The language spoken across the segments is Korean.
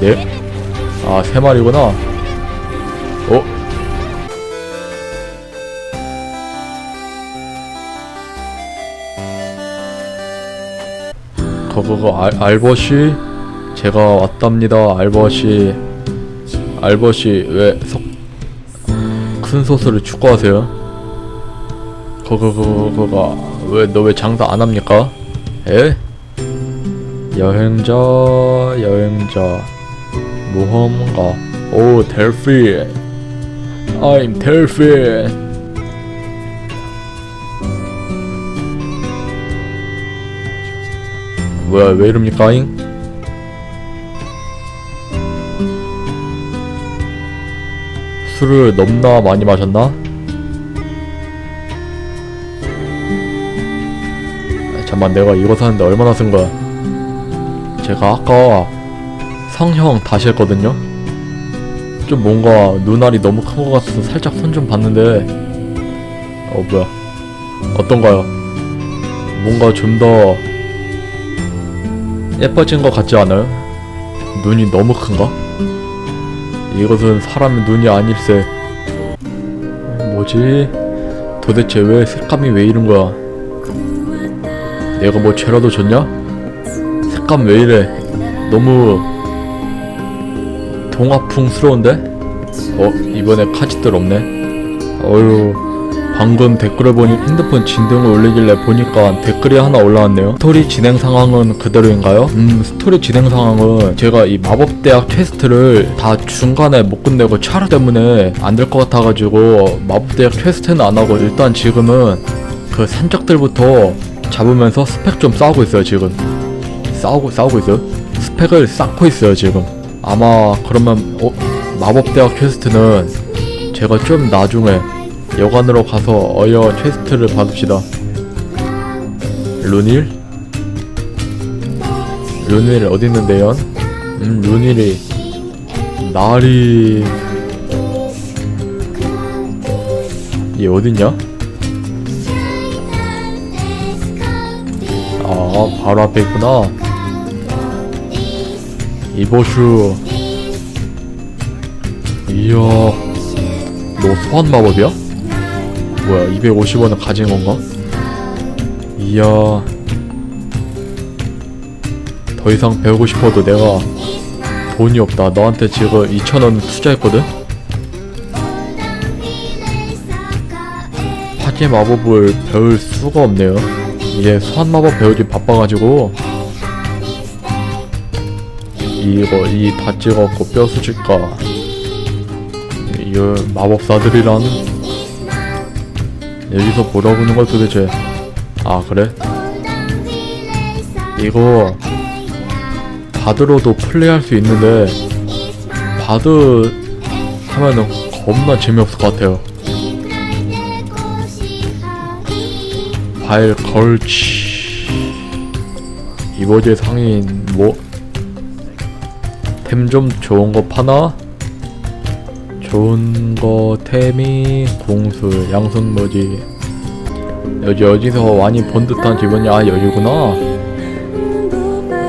네? 아, 세 마리구나. 어? 그거가 알, 알버시? 제가 왔답니다, 알버시. 알버시, 왜, 석, 큰 소스를 그거, 그거가, 왜, 너 왜 장사 안 합니까? 에? 여행자, 여행자, 모험가, 오, 델핀. I'm 델핀. 뭐야, 왜 이럽니까, 잉? 술을 넘나 많이 마셨나? 아, 잠만 내가 이거 사는데 얼마나 쓴 거야? 제가 아까 성형 다시 했거든요? 좀 뭔가 눈알이 너무 큰 것 같아서 살짝 손 좀 봤는데 어 뭐야 어떤가요? 뭔가 좀 더 예뻐진 것 같지 않아요? 눈이 너무 큰가? 이것은 사람의 눈이 아닐세 뭐지? 도대체 왜 색감이 왜 이런 거야? 내가 뭐 죄라도 줬냐? 색감 왜 이래? 너무 동화풍스러운데? 어 이번에 카지들 없네. 어휴 방금 댓글을 보니 핸드폰 진동을 올리길래 보니까 댓글이 하나 올라왔네요. 스토리 진행 상황은 그대로인가요? 음 스토리 진행 상황은 제가 이 마법대학 퀘스트를 다 중간에 못 끝내고 차로 때문에 안 될 것 같아가지고 마법대학 퀘스트는 안 하고 일단 지금은 그 산적들부터 잡으면서 스펙 좀 쌓고 있어요 지금. 싸우고 싸우고 있어요. 스펙을 쌓고 있어요 지금. 아마 그러면 어, 마법대학 퀘스트는 제가 좀 나중에 여관으로 가서 어여 퀘스트를 받읍시다. 루닐? 루닐 어디 있는데요? 음 루닐이 날이 얘 어딨냐? 아 바로 앞에 있구나. 이보슈 이야 너 소환 마법이야? 뭐야 250원을 가진 건가? 이야 더 이상 배우고 싶어도 내가 돈이 없다 너한테 지금 2천원 투자했거든? 파괴 마법을 배울 수가 없네요 이게 소환 마법 배우기 바빠가지고 이거 이 다 찍었고 뼈 수집가 이 마법사들이란? 여기서 하는 걸 도대체. 아 그래? 이거 바드로도 플레이할 수 있는데 바드 하면은 겁나 재미없을 것 같아요. 바일 걸치. 이버제 상인 뭐 템 좀 좋은 거 파나? 좋은 거 템이 공수 양손 뭐지? 여기 어디서 많이 본 듯한 기분이 아 여기구나.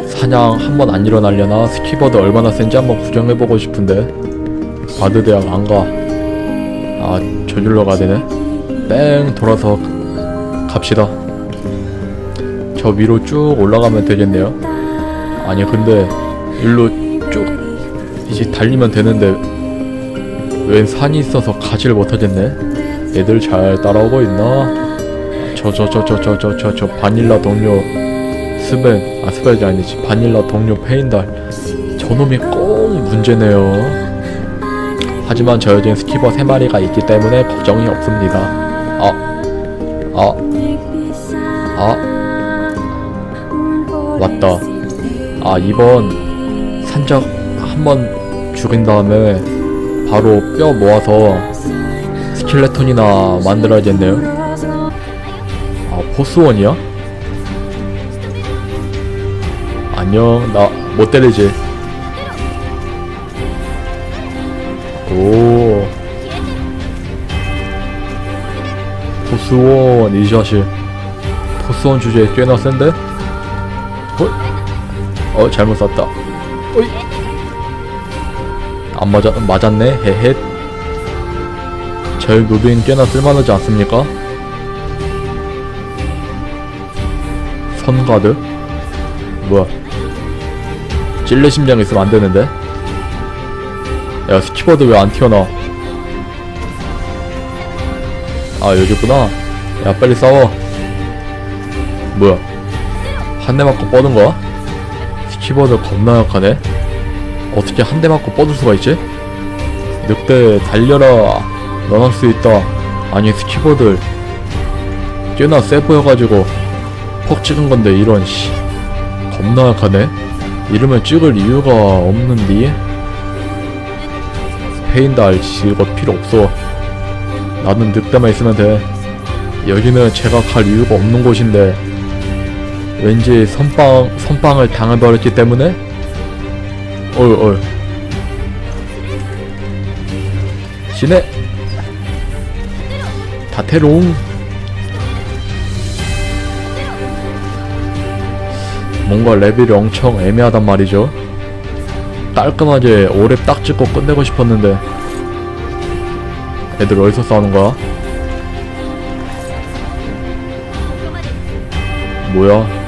사냥 한번 안 일어나려나? 스키버드 얼마나 센지 한번 구경해보고 싶은데. 바드 대학 안가. 아 저길로 가되네. 뺑 돌아서 갑시다. 저 위로 쭉 올라가면 되겠네요. 아니 근데 일로 쭉 이제 달리면 되는데 웬 산이 있어서 가지를 못하겠네? 애들 잘 따라오고 있나? 저 저 저 저 저 저 저 저 바닐라 동료 스벤 아 스벤이 아니지. 바닐라 동료 페인달. 저놈이 꼭 문제네요. 하지만 저 여진 스키버 3마리가 있기 때문에 걱정이 없습니다. 아 아, 아, 맞다. 아, 이번 산적 한번 죽인 다음에 바로 뼈 모아서 스켈레톤이나 만들어야겠네요. 아, 포스원이야? 안녕, 나 못 때리지. 오. 포스원, 이 자식. 포스원 주제에 꽤나 센데? 어? 어, 잘못 쐈다. 어이. 안 맞아, 맞았네 헤헷 저희 무빙 꽤나 쓸만하지 않습니까? 선가드? 뭐야 찔레 심장 있으면 안 되는데? 야 스키버드 왜 안 튀어나와 아 여기 있구나 야 빨리 싸워 뭐야 한 대 맞고 뻗은 거야? 스키버드 겁나 약하네 어떻게 한 대 맞고 뻗을 수가 있지? 늑대 달려라. 넌할 수 있다. 아니 스키버드 꽤나 세 보여가지고 퍽 찍은 건데 이런 씨. 겁나 약하네. 이러면 찍을 이유가 없는디 페인달 이거 필요 없어. 나는 늑대만 있으면 돼. 여기는 제가 갈 이유가 없는 곳인데. 왠지 선빵 선빵을 당해버렸기 때문에 어휴 어휴. 시네 다테롱. 뭔가 레벨이 엄청 애매하단 말이죠. 깔끔하게 오랩 딱 찍고 끝내고 싶었는데. 애들 어디서 싸우는 거야? 뭐야?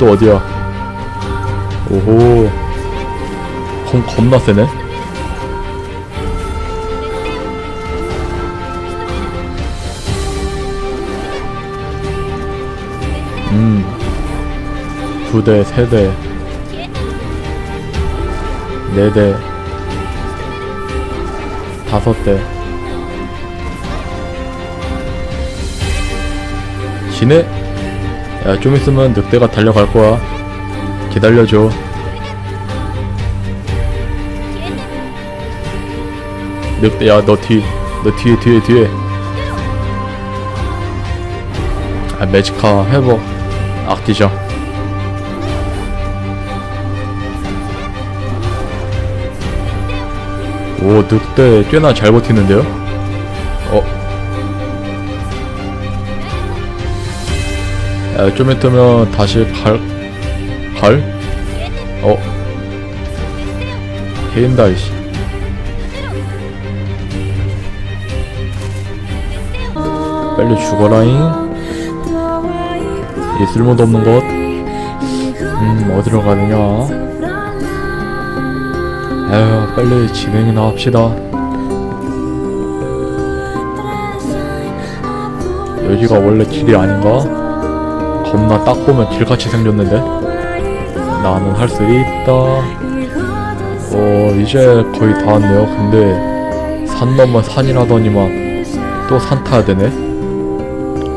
또 어디야? 오호 검 겁나 세네 음. 두 대, 세 대, 네 대, 다섯 대. 지네? 야, 좀 있으면 늑대가 달려갈 거야. 기다려줘. 늑대, 야, 너 뒤, 너 뒤에, 뒤에, 뒤에. 아, 매지카 회복. 아끼죠. 오, 늑대 꽤나 잘 버티는데요? 어. 야, 좀 있으면 다시 갈, 갈? 어. 헤인다, 이씨. 빨리 죽어라잉. 이 쓸모도 없는 곳. 음, 어디로 가느냐? 에휴, 빨리 진행이나 합시다. 여기가 원래 길이 아닌가? 겁나 딱 보면 길같이 생겼는데? 나는 할 수 있다. 어, 이제 거의 다 왔네요. 근데, 산 넘어 산이라더니만, 또 산 타야 되네?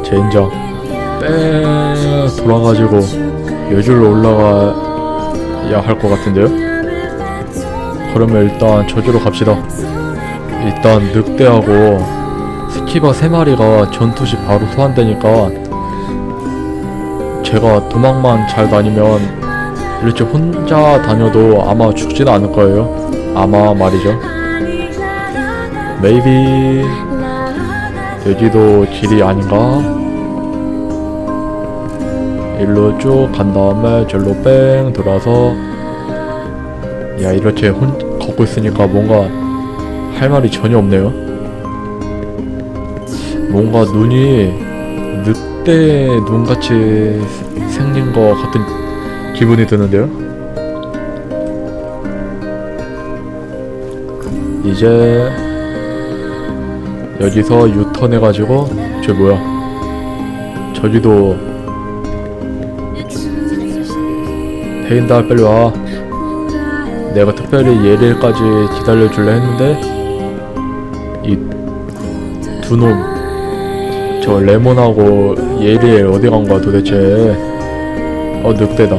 젠장. 뺑 돌아가지고 여줄로 올라가야 할 것 같은데요? 그러면 일단 저주로 갑시다. 일단 늑대하고 스키바 세 마리가 전투 시 바로 소환되니까 제가 도망만 잘 다니면 이렇게 혼자 다녀도 아마 죽지는 않을 거예요. 아마 말이죠. 메이비 여기도 길이 아닌가? 일로 쭉 간 다음에 절로 뺑 돌아서 야 이렇게 혼 걷고 있으니까 뭔가 할 말이 전혀 없네요 뭔가 눈이 늑대 눈같이 생긴 것 같은 기분이 드는데요. 이제 여기서 유턴 해가지고 저 뭐야? 저기도 페인다 빨리 와. 내가 특별히 예릴까지 기다려줄래 했는데 이 두놈 저 레몬하고 예리엘 어디 간 거야 도대체 어 늑대다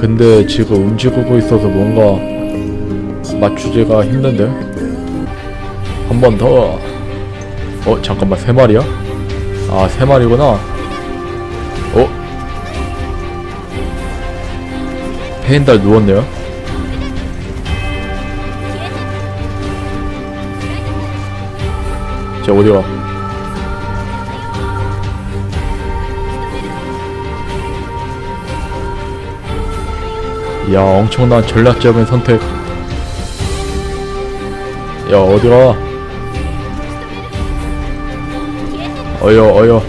근데 지금 움직이고 있어서 뭔가 맞추기가 힘든데 한 번더 어 잠깐만 세 마리야? 아 세 마리구나 어? 페인달 누웠네요. 자 어디가? 야 엄청난 전략적인 선택. 야 어디가 어여 어여.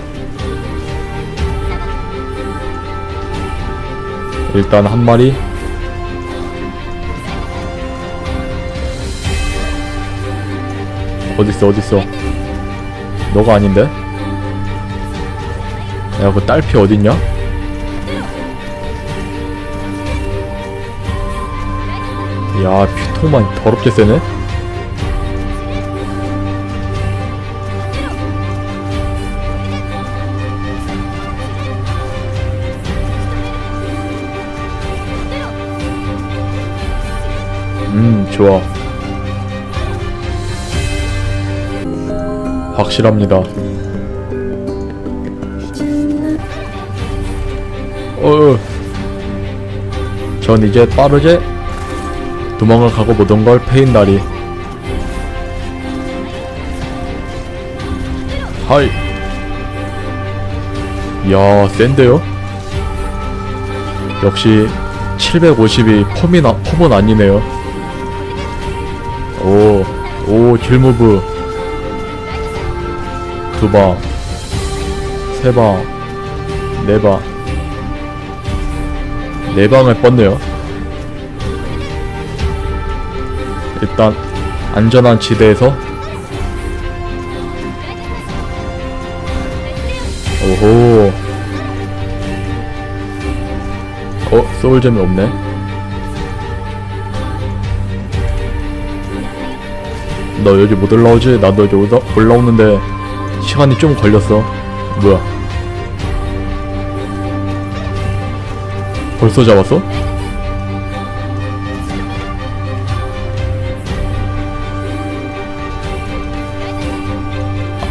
일단 한 마리. 어딨어 어딨어? 너가 아닌데? 야 그 딸피 어딨냐? 야 피통만 더럽게 세네? 음 좋아. 확실합니다. 어, 전 이제 빠르게 도망을 가고 모든 걸 패인 다리 하이. 야 센데요? 역시 750이 폼이 나, 폼은 아니네요. 오, 오, 킬무브. 두 방, 세 방, 네 방, 네 방을 뻗네요. 일단 안전한 지대에서. 오호. 어 소울잼이 없네. 너 여기 못 올라오지? 나도 여기 올라, 올라오는데 시간이 좀 걸렸어. 뭐야? 벌써 잡았어?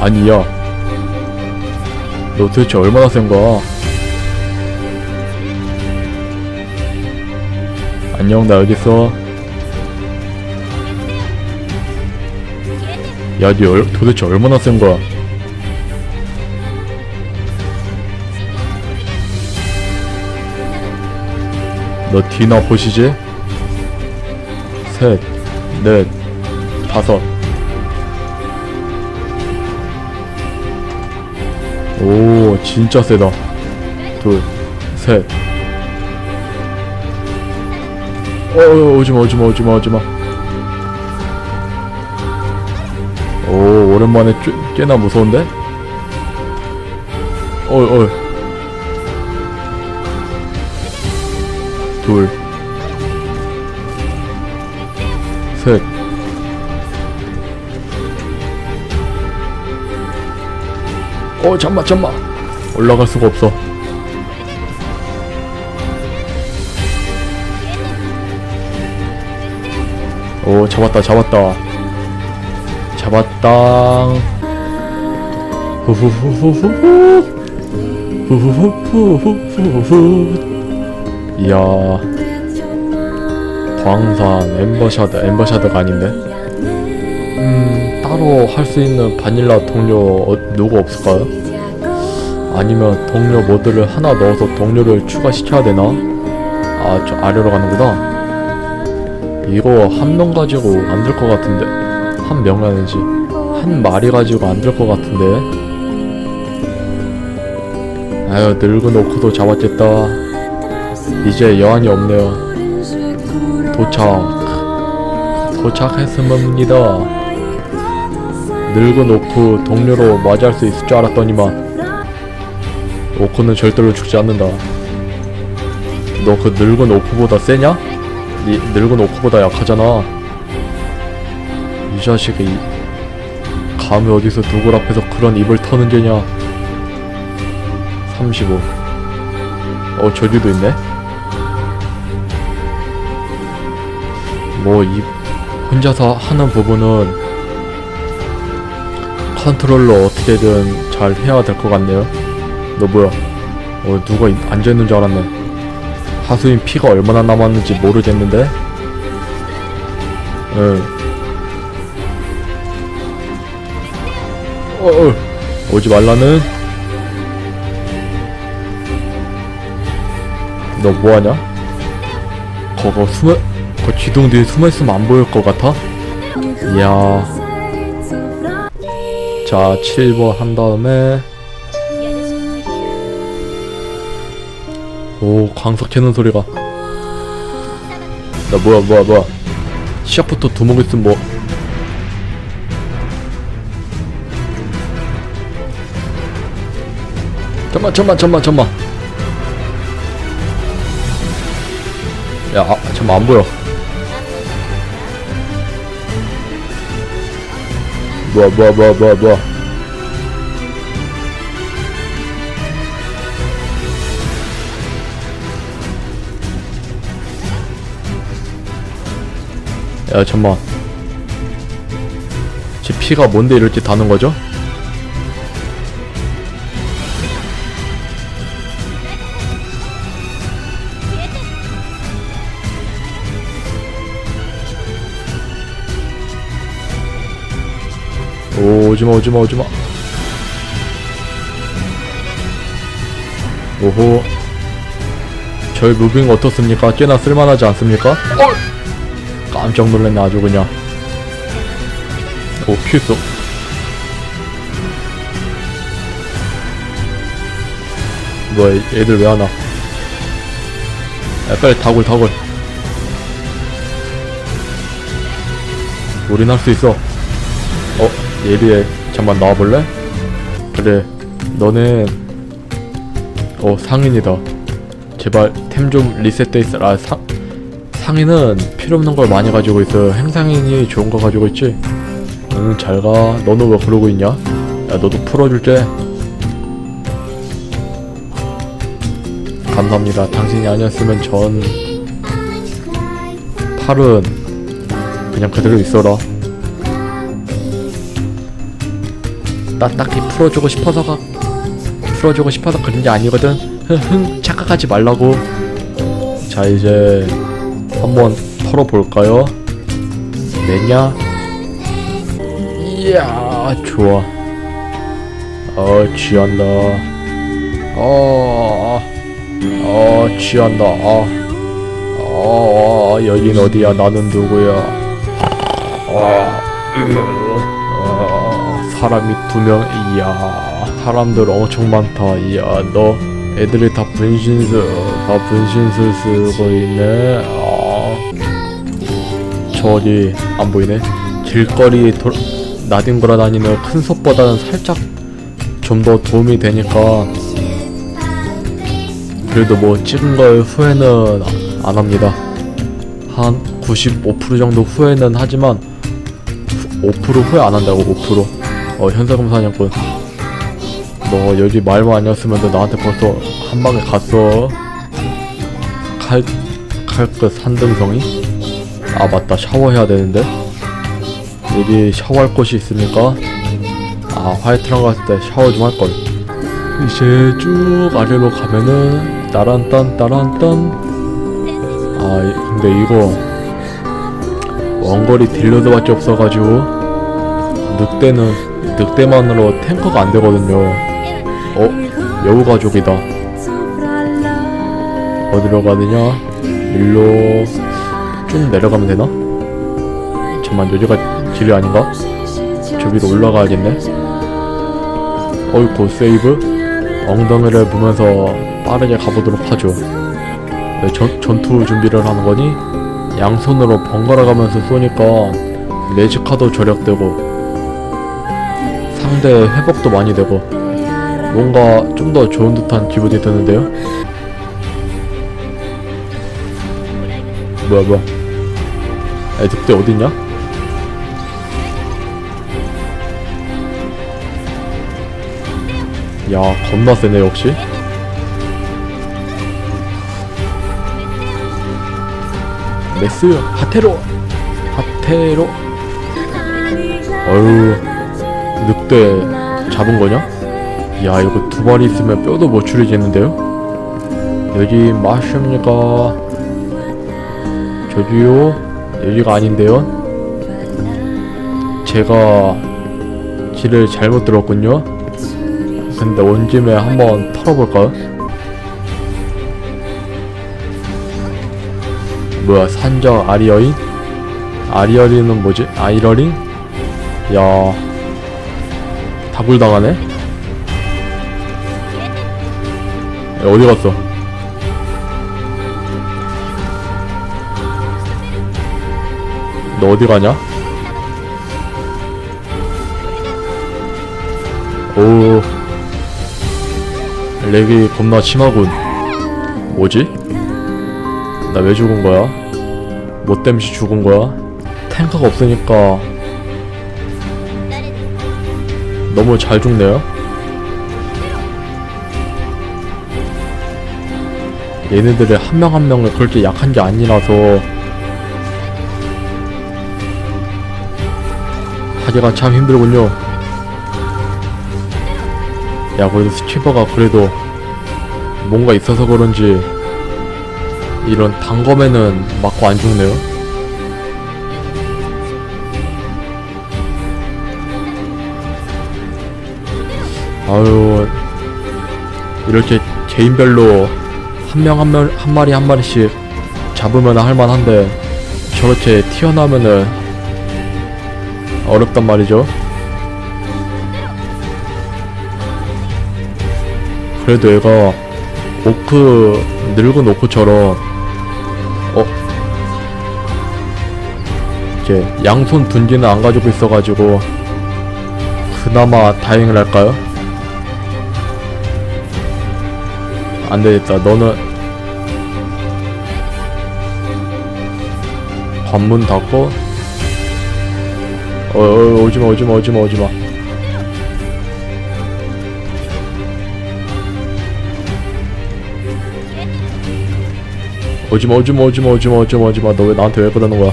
아니 야. 너 도대체 얼마나 센 거야? 안녕, 나 여기 있어. 야, 니 얼, 도대체 얼마나 센 거야? 너 뒤나 보시지? 셋, 넷, 다섯. 진짜 세다. 둘, 셋. 어, 어, 오지마, 오지마, 오지마, 오지마. 오, 오랜만에 쬐, 꽤나 무서운데? 어, 어. 둘, 셋. 어, 잠만, 잠만. 올라갈 수가 없어. 오, 잡았다, 잡았다. 잡았다. 후후후후후후. 후 후후후후후후. 이야. 광산, 엠버샤드, 엠버샤드가 아닌데? 음, 따로 할 수 있는 바닐라 동료 어, 누구 없을까요? 아니면 동료 모드를 하나 넣어서 동료를 추가시켜야 되나? 아, 저 아래로 가는구나. 이거 한 명 가지고 안 될 것 같은데. 한 명이 아니지. 한 마리 가지고 안 될 것 같은데. 아유, 늙은 오크도 잡았겠다. 이제 여한이 없네요. 도착. 도착했습니다. 늙은 오크 동료로 맞이할 수 있을 줄 알았더니만 오크는 절대로 죽지 않는다. 너 그 늙은 오크보다 세냐? 이 늙은 오크보다 약하잖아. 이 자식이 이- 감히 어디서 누굴 앞에서 그런 입을 터는 게냐? 35. 어 저기도 있네. 뭐 이 혼자서 하는 부분은 컨트롤러 어떻게든 잘 해야 될 것 같네요. 너 뭐야? 어 누가 이- 앉아있는 줄 알았네. 하수인 피가 얼마나 남았는지 모르겠는데. 응. 어, 어 오지 말라는. 너 뭐하냐? 거거 숨어 그 지동 뒤에 숨어 있으면 안 보일 것 같아? 이야 자 7번 한 다음에 오 광석 캐는 소리가. 나 뭐야 뭐야 뭐야. 시작부터 두목 있으면 뭐. 잠만 잠만 잠만 잠만. 야 아, 잠만 안 보여. 뭐야 뭐야 뭐야 뭐야 뭐야 야 잠만 제 피가 뭔데 이렇게 다는 거죠? 오 오지마 오지마 오지마 오호 저희 무빙 어떻습니까? 꽤나 쓸만하지 않습니까? 어! 깜짝 놀랐네 아주 그냥. 오 큐스 뭐야 얘들 왜 하나? 야 빨리 다굴 다굴. 우린 할 수 있어. 어 예리해 잠만 나와볼래? 그래 너는 어 상인이다. 제발 템 좀 리셋돼 있어라. 아, 상 상인은 필요 없는 걸 많이 가지고 있어. 행상인이 좋은 거 가지고 있지. 응 잘가. 너는 왜 그러고 있냐? 야 너도 풀어줄게. 감사합니다. 당신이 아니었으면 전 팔은 그냥 그대로 있어라. 나 딱히 풀어주고 싶어서가 풀어주고 싶어서 그런 게 아니거든. 흥흥 착각하지 말라고. 자 이제 한번 털어볼까요? 내냐? 이야 좋아. 어 취한다. 어, 어 취한다. 어, 어, 어 여긴 어디야? 나는 누구야? 어, 어, 사람이 두명 이야 사람들 엄청 많다. 이야 너 애들이 다 분신술 다 분신술 쓰고 있네. 어. 저기 안 보이네 길거리 도, 나뒹굴어 다니는 큰 솥보다는 살짝 좀 더 도움이 되니까 그래도 뭐 찍은 걸 후회는 안 합니다 한 95% 정도 후회는 하지만 5% 후회 안 한다고 5%. 어 현사금 사냥꾼. 너 여기 말만 아니었으면 너 나한테 벌써 한 방에 갔어. 칼 칼끝 산등성이? 아 맞다 샤워해야 되는데. 여기 샤워할 곳이 있습니까? 아 화이트랑 갔을 때 샤워 좀 할 걸. 이제 쭉 아래로 가면은 따란딴 따란딴. 아 이- 근데 이거 원거리 딜러드밖에 없어가지고 늑대는 늑대만으로 탱커가 안 되거든요. 어 여우 가족이다. 어디로 가느냐? 일로 쭉 내려가면 되나? 잠만 여기가 길이 아닌가? 저 위로 올라가야겠네. 어이구 세이브 엉덩이를 보면서 빠르게 가보도록 하죠. 네, 전, 전투 준비를 하는 거니 양손으로 번갈아 가면서 쏘니까 매직카도 절약되고 상대 회복도 많이 되고 뭔가 좀 더 좋은 듯한 기분이 드는데요? 뭐야 뭐야 에 늑대 어딨냐? 야 겁나 세네 역시 메스 하테로 하테로 어휴 늑대 잡은 거냐? 야 이거 두 마리 있으면 뼈도 못 추리겠는데요? 여기 마십니까? 저기요 여기가 아닌데요? 제가 길을 잘못 들었군요 근데 온 김에 한번 털어볼까요? 뭐야 산적 아리어인? 아리어린은 뭐지? 아이러링? 야 다굴당하네? 야, 어디 갔어? 너 어디 가냐? 오 렉이 겁나 심하군 뭐지? 나 왜 죽은 거야? 뭐 때문에 죽은 거야? 탱커가 없으니까 너무 잘 죽네요? 얘네들의 한 명 한 명을 그렇게 약한 게 아니라서 하기가 참 힘들군요. 야, 그래도 스티버가 그래도 뭔가 있어서 그런지 이런 단검에는 맞고 안 죽네요. 아유, 이렇게 개인별로 한 명 한 명 한 마리 한 마리씩 잡으면 할만한데 저렇게 튀어나오면은 어렵단 말이죠. 그래도 얘가 오크 늙은 오크처럼 어 이제 양손 둔기는 안 가지고 있어가지고 그나마 다행을 할까요? 안 되겠다. 너는 관문 닫고 어, 어 오지마 오지마 오지마 오지마. 오지마 오지마 오지마 오지마 오지마 오지마. 너 왜 나한테 왜 그러는 거야?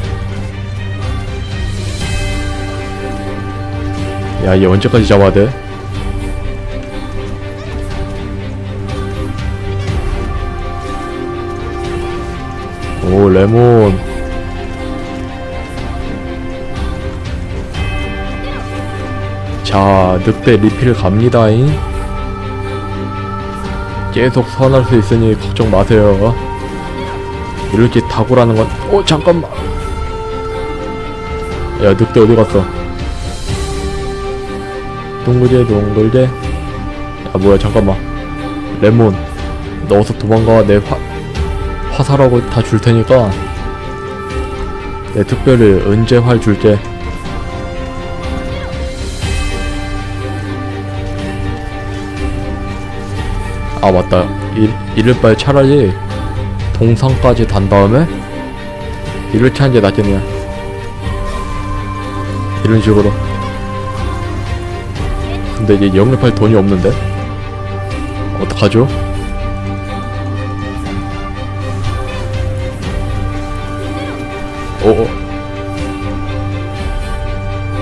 야 얘 언제까지 잡아야 돼? 오 레몬 자 늑대 리필 갑니다잉 계속 소환할 수 있으니 걱정 마세요 이렇게 다구라는 건, 어, 잠깐만. 야, 늑대 어디 갔어? 동글제, 동글제. 야, 뭐야, 잠깐만. 레몬, 너 어서 도망가. 내 화, 화살하고 다 줄 테니까. 내 특별히 은재 활 줄게. 아, 맞다. 이, 이럴 바에 차라리 동상까지 단 다음에 이렇게 하는 게 낫겠네요 이런 식으로. 근데 이제 영입할 돈이 없는데? 어떡하죠? 오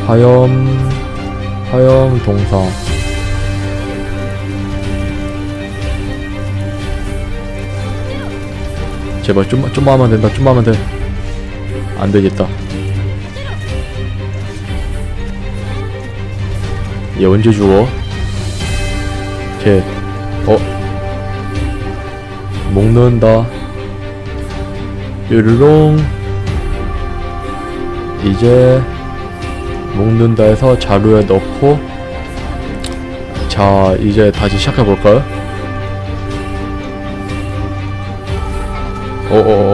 화염 화염 동상 제발 좀만 좀만 하면 된다 좀만 하면 돼 안 되겠다. 얘 언제 죽어? 걔 어? 먹는다. 뾰르롱. 이제 먹는다 해서 자루에 넣고 자 이제 다시 시작해볼까요? 어어